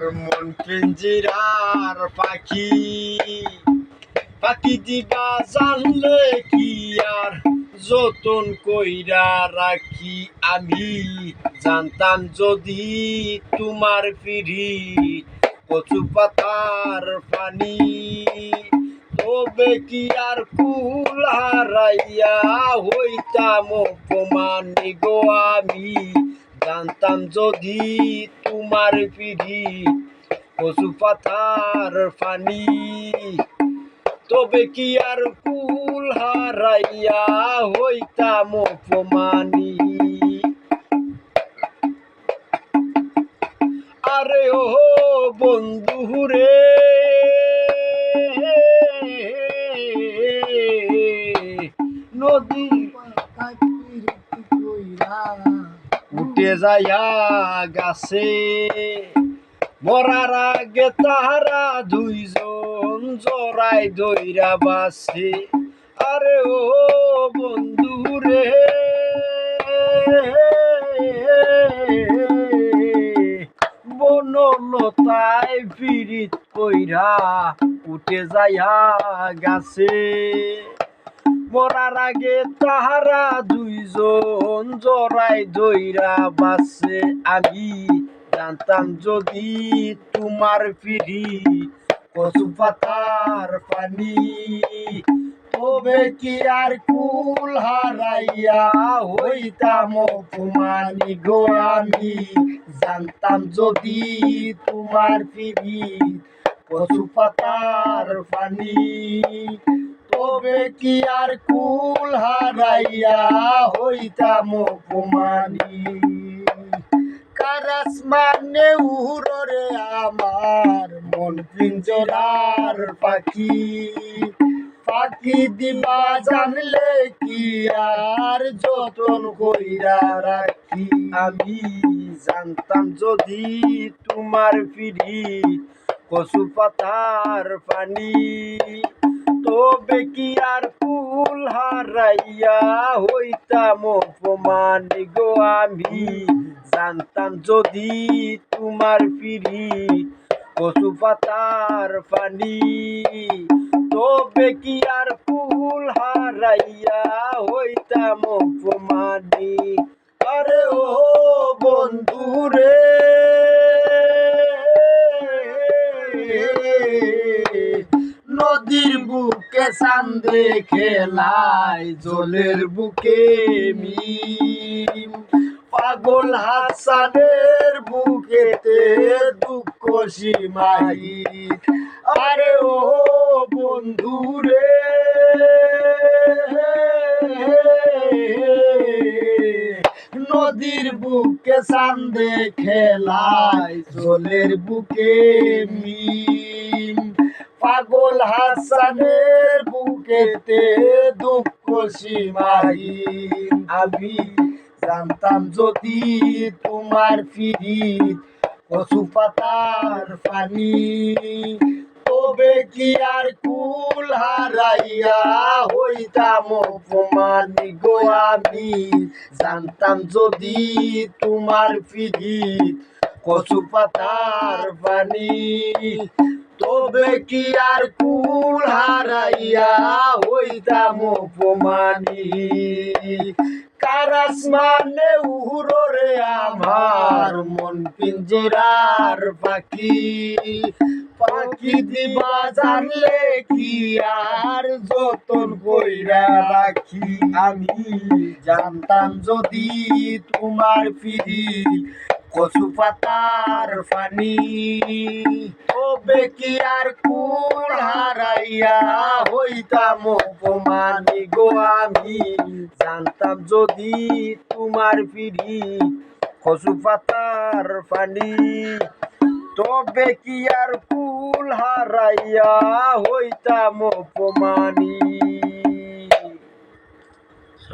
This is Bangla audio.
মন পিঞ্জিরার পাখি। পাখি দিবা জানলে কি আর যতন কইরা রাখি আমি? জানতাম যদি তোমার পিড়ি কচু পাতার পানি। তবে কি আর কুল হারাইয়া হইতাম অপমানি গো আমি? জানতাম যদি তোমার পিড়ি কচু পাতার পানি তবে কি আর কুল হারাইয়া হইতাম অপমানি? আরে ও বন্ধু রে নদী উঠে যাইয়া গাছে মরার আগে তাহারা দুইজন জড়াই দইরা বাসে আরে ও বন্ধু রে কইরা উঠে যাইয়া গাছে মরার আগে তাহারা দুইজন জড়াই দইরা বাসে আমি জানতাম যদি তোমার পিড়ি কচু পানি, তবে কি আর কুল হারাইয়া হইতাম অপমানি গো আমি? জানতাম যদি তোমার পিড়ি কচু পানি তবে কি আর কুল হারাইয়া হইতাম অপমানি? কারাস মানে উহরে আমার মন পিঞ্জরার পাখি। পাখি দিবা জানলে কি আর যতন কইরা রাখি? আমি জানতাম যদি তোমার পিড়ি কচু পাতার পানি। তবে কি আর কুল হারাইয়া হইতাম অপমানি? গো আমি জানতাম যদি তোমার পিড়ি কচু পাতার পানি, তবে কি আর ফুল হারাইয়া হইতাম অপমানি? আরে ও বন্ধু চান্দে খেলায় জলের বুকে মিম। পাগল হাসানের বুকেতে দুঃখ সীমাই। আরে ও বন্ধু রে। নদীর বুকে চান্দে খেলায় জলের বুকে মিম। পাগল হাসানের বুকেতে দুঃখ সীমাই আমি জানতাম যদি তোমার ফিরি কচু পাতার পানি, তবে কি আর কুল হারাইয়া হইতাম অপমানি? গো, আমি জানতাম যদি তোমার ফিরি কচু পাতার পানি তবে কি আর কুল হারাইয়া হইতাম অপমানি? কারাস মানে উহুরে আমার মন পিঞ্জরার পাখি পাখি দিবা জানলে কি আর যতন কইরা রাখি? আমি জানতাম যদি তোমার ফিরি কচু তবে কি আর কুল হারাইয়া হইতাম অপমানি গো আমি। জানতাম যদি তোমার পিড়ি কচু পানি তবে কি আর কুল হারাইয়া হইতাম অপমানি।